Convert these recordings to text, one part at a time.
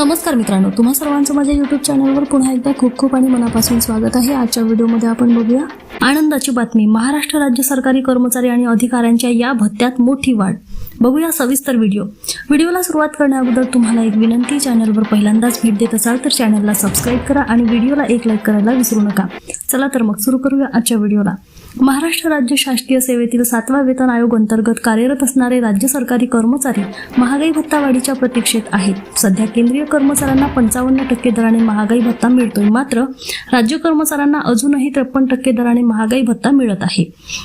नमस्कार मित्रांनो तुम्हा सर्वांचं माझ्या युट्यूब चॅनलवर पुन्हा एकदा खूप खूप आणि मनापासून स्वागत आहे. आजच्या व्हिडिओमध्ये आपण बघूया आनंदाची बातमी. महाराष्ट्र राज्य सरकारी कर्मचारी आणि अधिकाऱ्यांच्या या भत्त्यात मोठी वाढ. बघूया सविस्तर व्हिडिओ व्हिडिओला सुरुवात करण्याअगोदर तुम्हाला एक विनंती चॅनलवर पहिल्यांदाच भेट देत असाल तर चॅनलला सबस्क्राईब करा आणि व्हिडिओला एक लाईक करायला विसरू नका. चला तर मग सुरू करूया आजच्या व्हिडिओला महाराष्ट्र राज्य शासकीय सेवेतील सातवा वेतन आयोग अंतर्गत कार्यरत असणारे राज्य सरकारी कर्मचारी महागाई भत्ता वाढीच्या प्रतीक्षेत आहेत. सध्या केंद्रीय कर्मचाऱ्यांना पंचावन्न टक्के दराने महागाई भत्ता मिळतोय. मात्र राज्य कर्मचाऱ्यांना अजूनही त्रेपन्न टक्के दराने महागाई भत्ता मिळत आहे.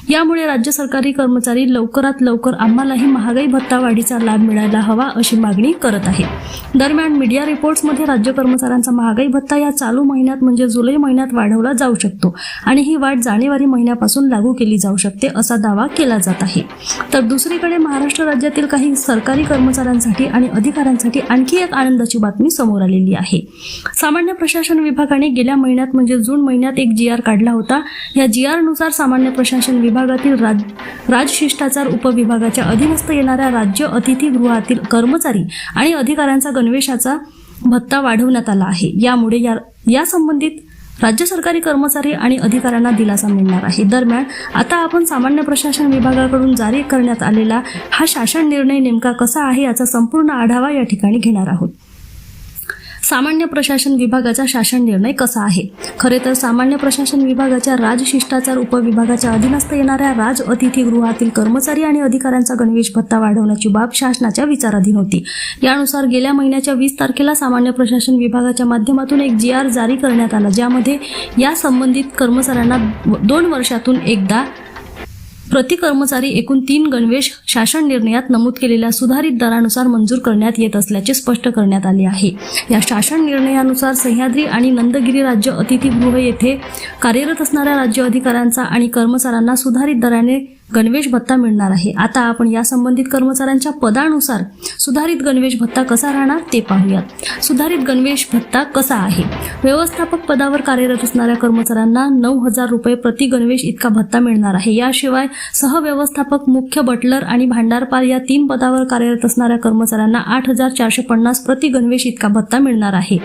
यामुळे राज्य सरकारी कर्मचारी लवकरात लवकर आम्हालाही महागाई भत्ता वाढीचा लाभ मिळायला हवा अशी मागणी करत आहे. दरम्यान मीडिया रिपोर्ट्समध्ये राज्य कर्मचाऱ्यांचा महागाई भत्ता या चालू महिन्यात म्हणजे जुलै महिन्यात वाढवला जाऊ शकतो आणि ही वाढ जानेवारी महिन्यापासून लागू केली जाऊ शकते असा दावा केला जात आहे. तर दुसरीकडे महाराष्ट्र राज्यातील काही सरकारी कर्मचाऱ्यांसाठी आणि अधिकाऱ्यांसाठी आणखी एक आनंदाची बातमी समोर आलेली आहे. सामान्य प्रशासन विभागाने गेल्या महिन्यात म्हणजे जून महिन्यात एक जी आर काढला होता. या जी नुसार सामान्य प्रशासन विभागातील राज राजशिष्टाचार उपविभागाच्या अधीनस्थ येणाऱ्या राज्य अतिथीगृहातील कर्मचारी आणि अधिकाऱ्यांचा गणवेशाचा भत्ता वाढवण्यात आला आहे. यामुळे या या संबंधित राज्य सरकारी कर्मचारी आणि अधिकाऱ्यांना दिलासा मिळणार आहे. दरम्यान आता आपण सामान्य प्रशासन विभागाकडून जारी करण्यात आलेला हा शासन निर्णय नेमका कसा आहे याचा संपूर्ण आढावा या ठिकाणी घेणार आहोत. सामान्य प्रशासन विभागाचा शासन निर्णय कसा आहे? खरे तर सामान्य प्रशासन विभागाच्या राजशिष्टाचार उपविभागाच्या अधीनस्थ येणाऱ्या राज अतिथीगृहातील कर्मचारी आणि अधिकाऱ्यांचा गणवेश भत्ता वाढवण्याची बाब शासनाच्या विचाराधीन होती. यानुसार गेल्या महिन्याच्या वीस तारखेला सामान्य प्रशासन विभागाच्या माध्यमातून एक जी आर जारी करण्यात आला ज्यामध्ये या संबंधित कर्मचाऱ्यांना दोन वर्षातून एकदा प्रति कर्मचारी एकूण तीन गणवेश शासन निर्णयात नमूद केलेल्या सुधारित दरानुसार मंजूर करण्यात येत असल्याचे स्पष्ट करण्यात आले आहे. या शासन निर्णयानुसार सह्याद्री आणि नंदगिरी राज्य अतिथीगृह येथे कार्यरत असणाऱ्या राज्य अधिकाऱ्यांचा आणि कर्मचाऱ्यांना सुधारित दराने गणवेश भत्ता मिळणार आहे. आता आपण या संबंधित कर्मचाऱ्यांच्या पदानुसार सुधारित गणवेश भत्ता कसा राहणार ते पाहूयात. सुधारित गणवेश भत्ता कसा आहे? व्यवस्थापक पदावर कार्यरत असणाऱ्या कर्मचाऱ्यांना नऊ हजार रुपये प्रति गणवेश इतका भत्ता मिळणार आहे. याशिवाय सहव्यवस्थापक मुख्य बटलर आणि भांडारपाल या तीन पदावर कार्यरत असणाऱ्या कर्मचाऱ्यांना आठ हजार चारशे पन्नास प्रति गणवेश इतका भत्ता मिळणार आहे.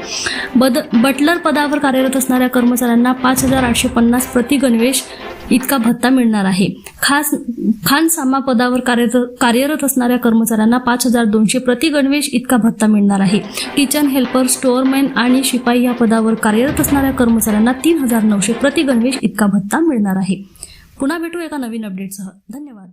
बद बटलर पदावर कार्यरत असणाऱ्या कर्मचाऱ्यांना पाच हजार आठशे पन्नास प्रति गणवेश इतका भत्ता मिळणार आहे. खास खान सामा पदावर कार्यरत कार्यरत असणाऱ्या कर्मचाऱ्यांना पाच हजार दोनशे प्रति गणवेश इतका भत्ता मिळणार आहे. किचन हेल्पर स्टोअरमॅन आणि शिपाई या पदावर कार्यरत असणाऱ्या कर्मचाऱ्यांना तीन हजार नऊशे प्रति गणवेश इतका भत्ता मिळणार आहे. पुन्हा भेटू एका नवीन अपडेटसह धन्यवाद.